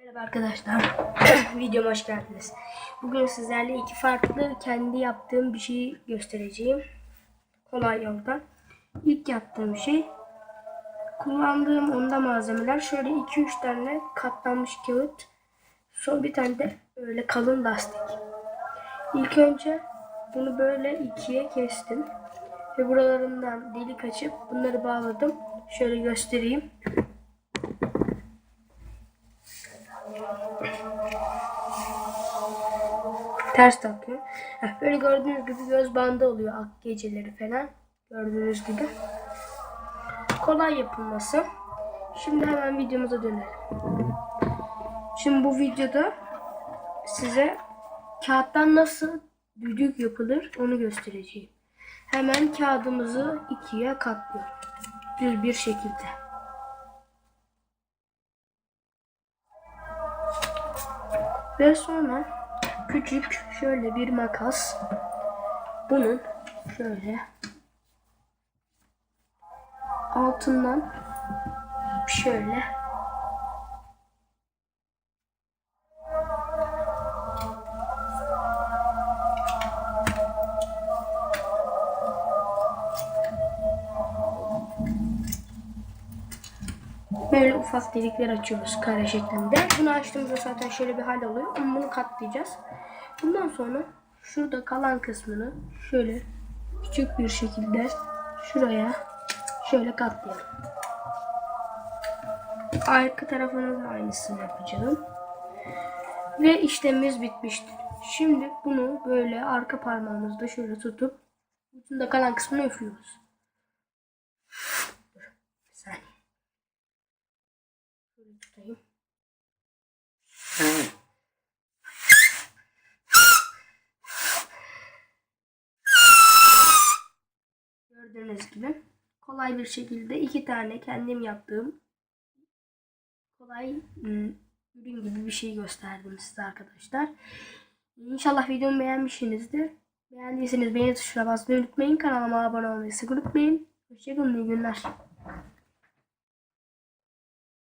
Merhaba arkadaşlar. Videoma hoş geldiniz. Bugün sizlerle iki farklı kendi yaptığım bir şeyi göstereceğim. Kolay yoldan. İlk yaptığım şey kullandığım onda malzemeler şöyle 2-3 tane katlanmış kağıt. Son bir tane de öyle kalın lastik. İlk önce bunu böyle ikiye kestim. Ve buralarından delik açıp bunları bağladım. Şöyle göstereyim. Ters takıyor. Heh, böyle gördüğünüz gibi göz bandı oluyor ak geceleri falan. Gördüğünüz gibi. Kolay yapılması. Şimdi hemen videomuza dönelim. Şimdi bu videoda size kağıttan nasıl düdük yapılır onu göstereceğim. Hemen kağıdımızı ikiye katlıyorum. Düz bir şekilde. Ve sonra küçük şöyle bir makas. Bunun şöyle altından şöyle Böyle ufak delikler açıyoruz kare şeklinde. Bunu açtığımızda zaten şöyle bir hal oluyor. Ama bunu katlayacağız. Bundan sonra şurada kalan kısmını şöyle küçük bir şekilde şuraya şöyle katlayalım. Arka tarafına da aynısını yapacağım. Ve işlemimiz bitmiştir. Şimdi bunu böyle arka parmağımızda şöyle tutup ucunda kalan kısmını üflüyoruz. Tutayım. Gördüğünüz gibi kolay bir şekilde iki tane kendim yaptığım kolay ürün gibi bir şey gösterdim size arkadaşlar. İnşallah videomu beğenmişsinizdir. Beğendiyseniz beğeni tuşuna basmayı unutmayın. Kanalıma abone olmayı sakın unutmayın. Hoşçakalın iyi günler.